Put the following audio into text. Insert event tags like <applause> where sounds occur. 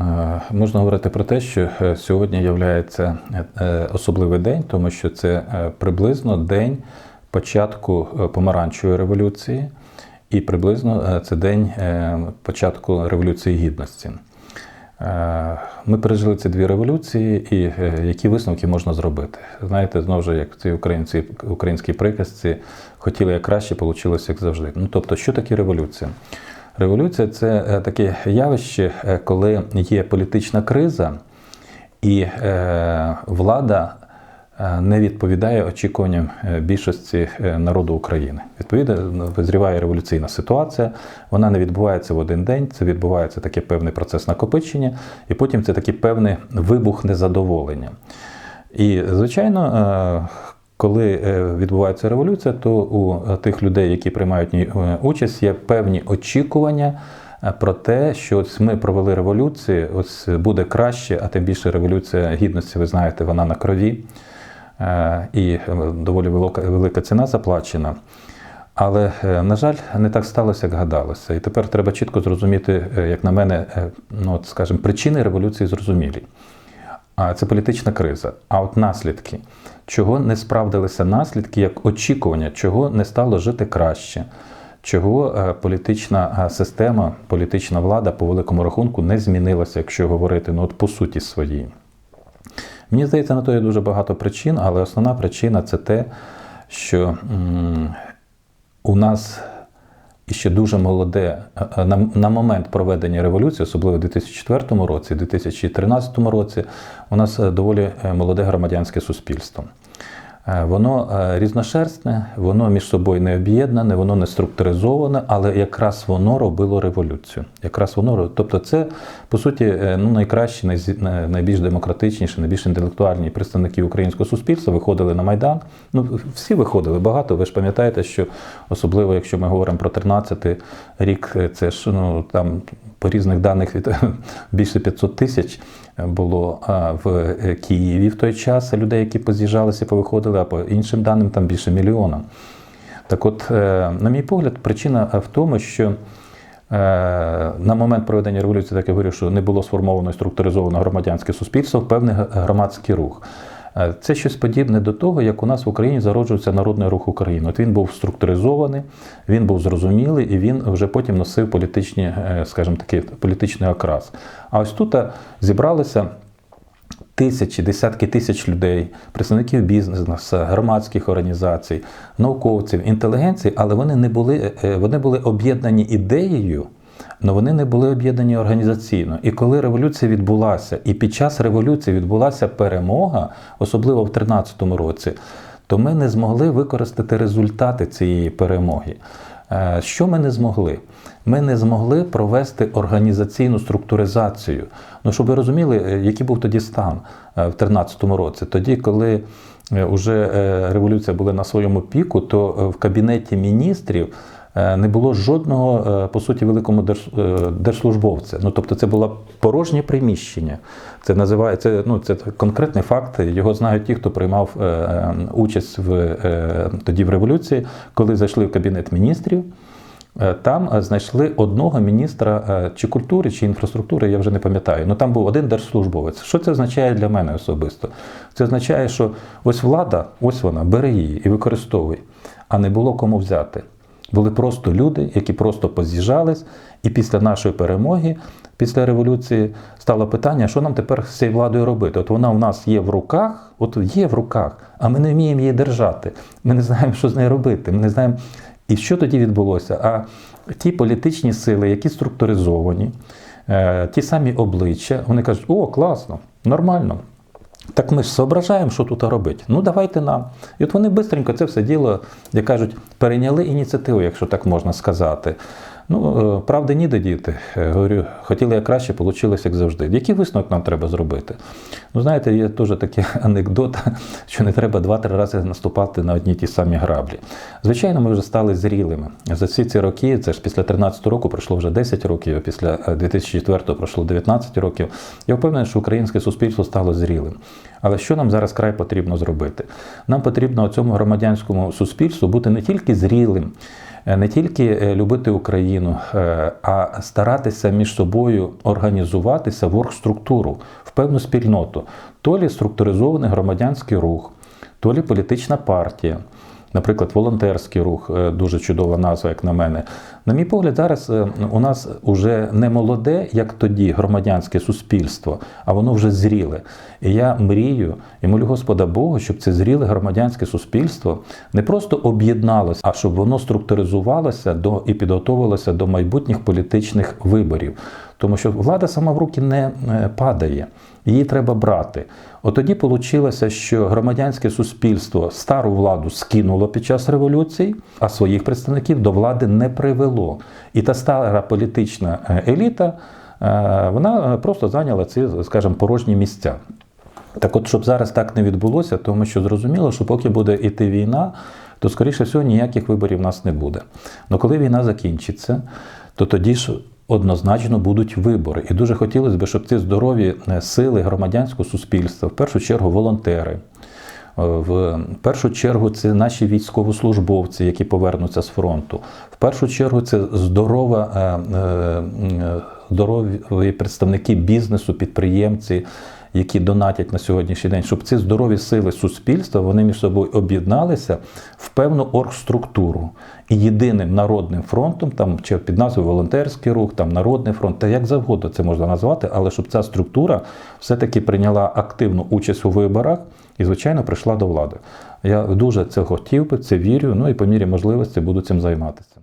Е, Можна говорити про те, що е, сьогодні є особливий день, тому що це е, приблизно день початку е, помаранчевої революції, і приблизно е, це день е, початку Революції Гідності. Е, Ми пережили ці дві революції, і е, які висновки можна зробити? Знаєте, знову ж як в цій українці, українській приказці хотіли як краще, вийшло як завжди. Ну тобто, що таке революція? Революція це е, таке явище, е, коли є політична криза, і е, влада не відповідає очікуванням більшості народу України. Відповідно, визріває революційна ситуація. Вона не відбувається в один день. Це відбувається такий певний процес накопичення, і потім це такий певний вибух незадоволення. І, звичайно, коли е, відбувається революція, то у тих людей, які приймають е, участь, є певні очікування е, про те, що ось ми провели революцію, ось буде краще, а тим більше революція гідності, ви знаєте, вона на крові, е, і е, доволі велика, ціна заплачена. Але, е, на жаль, не так сталося, як гадалося. І тепер треба чітко зрозуміти, е, як на мене, е, ну, от, скажімо, причини революції зрозумілі. Це політична криза. А от наслідки, чого не справдилися наслідки, як очікування, чого не стало жити краще, чого е, політична е, система, політична влада по великому рахунку не змінилася, якщо говорити ну, от по суті своїй. Мені здається, на то є дуже багато причин, але основна причина це те, що м, у нас іще дуже молоде е, на, на момент проведення революції, особливо в 2004 році, 2013 році, у нас е, доволі е, молоде громадянське суспільство. Е, Воно е, різношерстне, воно між собою не об'єднане, воно не структуризоване, але якраз воно робило революцію. Якраз воно тобто, це по суті е, ну найкращі, найбільш демократичніші, найбільш інтелектуальні представники українського суспільства виходили на майдан. Ну всі виходили багато. Ви ж пам'ятаєте, що особливо, якщо ми говоримо про 13 рік, це ж ну там по різних даних від <laughs> більше 500 тисяч було в е, Києві в той час людей, які поз'їжджалися, повиходили, а по іншим даним там більше мільйона. Так от, е, на мій погляд, причина в тому, що е, на момент проведення революції, так я говорю, що не було сформовано і структуризовано громадянське суспільство, певний громадський рух. Е, Це щось подібне до того, як у нас в Україні зароджується народний рух України. От він був структуризований, він був зрозумілий, і він вже потім носив політичні, е, скажімо таки, політичний окрас. А ось тут е, зібралися тисячі, десятки тисяч людей, представників бізнесу, громадських організацій, науковців, інтелігенції, але вони не були, вони були об'єднані ідеєю. Але вони не були об'єднані організаційно. І коли революція відбулася, і під час революції відбулася перемога, особливо в 2013 році, то ми не змогли використати результати цієї перемоги. Е, Що ми не змогли? Ми не змогли провести організаційну структуризацію. Ну, щоб ви розуміли, е, який був тоді стан е, в 2013 році. Тоді, коли вже революція була на своєму піку, то в кабінеті міністрів не було жодного, е, по суті, великому е, держслужбовця. Ну, тобто це було порожнє приміщення. Це називається, ну, це конкретний факт. Його знають ті, хто приймав е, е, участь в, е, тоді в революції, коли зайшли в кабінет міністрів. Е, Там е, знайшли одного міністра е, чи культури, чи інфраструктури, я вже не пам'ятаю. Ну там був один держслужбовець. Що це означає для мене особисто? Це означає, що ось влада, ось вона, бери її і використовуй, а не було кому взяти. Були просто люди, які просто поз'їжджались, і після нашої перемоги, після революції, стало питання, що нам тепер з цією владою робити. От вона в нас є в руках, от є в руках, а ми не вміємо її держати. Ми не знаємо, що з нею робити. Ми не знаємо. І що тоді відбулося? А ті політичні сили, які структуризовані, е, ті самі обличчя, вони кажуть, о, класно, нормально. Так ми ж зображаємо, що тут робити. Ну, давайте нам. І от вони швидко це все діло, як кажуть, перейняли ініціативу, якщо так можна сказати. Ну, е, правди ніде діти. Е, Говорю, хотіли як краще, вийшло як завжди. Який висновок нам треба зробити? Ну, знаєте, є теж такий <laughs> анекдот, що не треба два-три рази наступати на одні ті самі граблі. Звичайно, ми вже стали зрілими. За всі ці роки, це ж після 13 року пройшло вже 10 років, а після 2004 пройшло 19 років. Я впевнений, що українське суспільство стало зрілим. Але що нам зараз край потрібно зробити? Нам потрібно цьому громадянському суспільству бути не тільки зрілим, е, не тільки е, любити Україну, е, а старатися між собою організуватися в оргструктуру, в певну спільноту, то лі структуризований громадянський рух, то лі політична партія. Наприклад, волонтерський рух е, дуже чудова назва, як на мене. На мій погляд, зараз е, у нас вже не молоде, як тоді, громадянське суспільство, а воно вже зріле. І я мрію і молю Господа Бога, щоб це зріле громадянське суспільство не просто об'єдналося, а щоб воно структуризувалося до і підготовилося до майбутніх політичних виборів. Тому що влада сама в руки не е, падає, її треба брати. От тоді вийшло, що громадянське суспільство стару владу скинуло під час революції, а своїх представників до влади не привело. І та стара політична е, еліта е, вона просто зайняла ці, скажімо, порожні місця. Так от, щоб зараз так не відбулося, тому що зрозуміло, що поки буде йти війна, то, скоріше всього, ніяких виборів в нас не буде. Але коли війна закінчиться, то тоді ж однозначно будуть вибори. І дуже хотілося б, щоб ці здорові е, сили громадянського суспільства, в першу чергу волонтери, е, в першу чергу це наші військовослужбовці, які повернуться з фронту. В першу чергу це здорова, е, здорові представники бізнесу, підприємці, які донатять на сьогоднішній день, щоб ці здорові сили суспільства вони між собою об'єдналися в певну оргструктуру. І єдиним народним фронтом, там чи під назвою волонтерський рух, там народний фронт, та як завгодно це можна назвати, але щоб ця структура все-таки прийняла активну участь у виборах і, звичайно, прийшла до влади. Я дуже це хотів би, це вірю. Ну і по мірі можливості буду цим займатися.